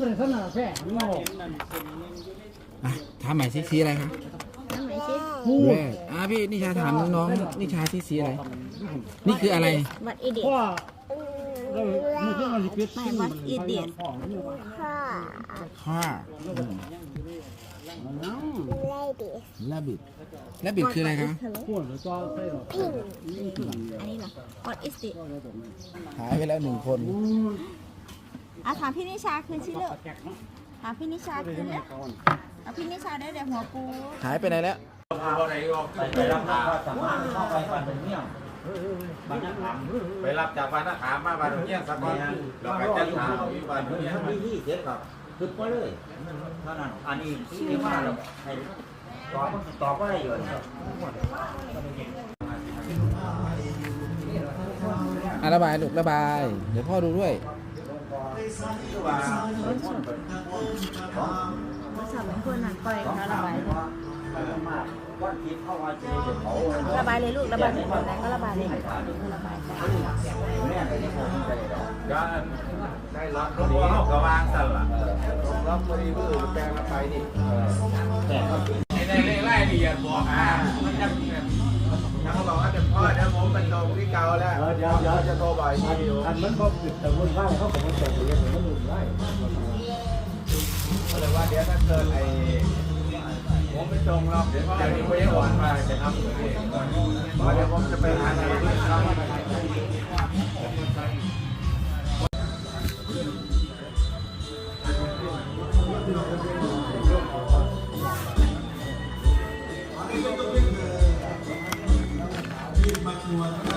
เลยขนาดแค่โง่อะถามใหม่สิสีอะไรคะทำไมสิแรกอะพี่นิชาถามน้องนิชาที่สีอะไร นี่คืออะไรบัตรอีเดียเพราะว่าเราไม่ต้องมาลิปิดไม่วัดอีเดียค่าน้แลบิดแลบิดคืออะไรคะำพูดหรือก็ใช่หรออันนี้เหรอ What is it หายไปแล้วหนึ่งคน อะถามพี่นิชาคืนชิเลิกถามพี่นิชาคืนแล้วเอาพี่นิชาได้แต่หัวปูหายไปไหนแล้วไปรับจากบ้านสามารถเข้าไปบ้านเป็นเมี่ยงบ้านนั้นถามไปรับจากบ้านนาขามมาบ้านหนองเงี้ยสักวันเราไปจัดถามที่บ้านหนองเงี้ยถ้ามีที่เสร็จก็คือไปเลยเท่านั้นอันนี้ที่ว่าเราให้ตอบตอบก็ได้อยู่อะระบายลูกระบาย เดี๋ยวพ่อดูด้วย ภาษาเป็นคนนักปล่อยเขาระบายเข้ามาจะได้เผาระบายเลยลูกระบายเป็นคนไหนก็ระบายเลยระบายจ้ะแม่ไปที่ผมไปแล้วก็ได้รับรถบัวเขาก็วางสั่นละรับพอดีเพื่อแปลงไปนี่แต่ก็ไอ้ในไล่ละเอียดบอกอ่า พรุ่งนี้เกาแล้วเดี๋ยวจะโทรไปยอันทีเอันมันก็ติดแต่วุ่นวายเขาบอกว่าตกไปยังมันวุ่ได้ยก็เลยว่าเดี๋ยวถ้าเกิดไอ้ผมไม่ตรงหรอกเดี๋ยวจะมีคนอ่อนมาจะทำเลยเพราะเดี๋ยวผมจะไปหาอะไรครับมาชว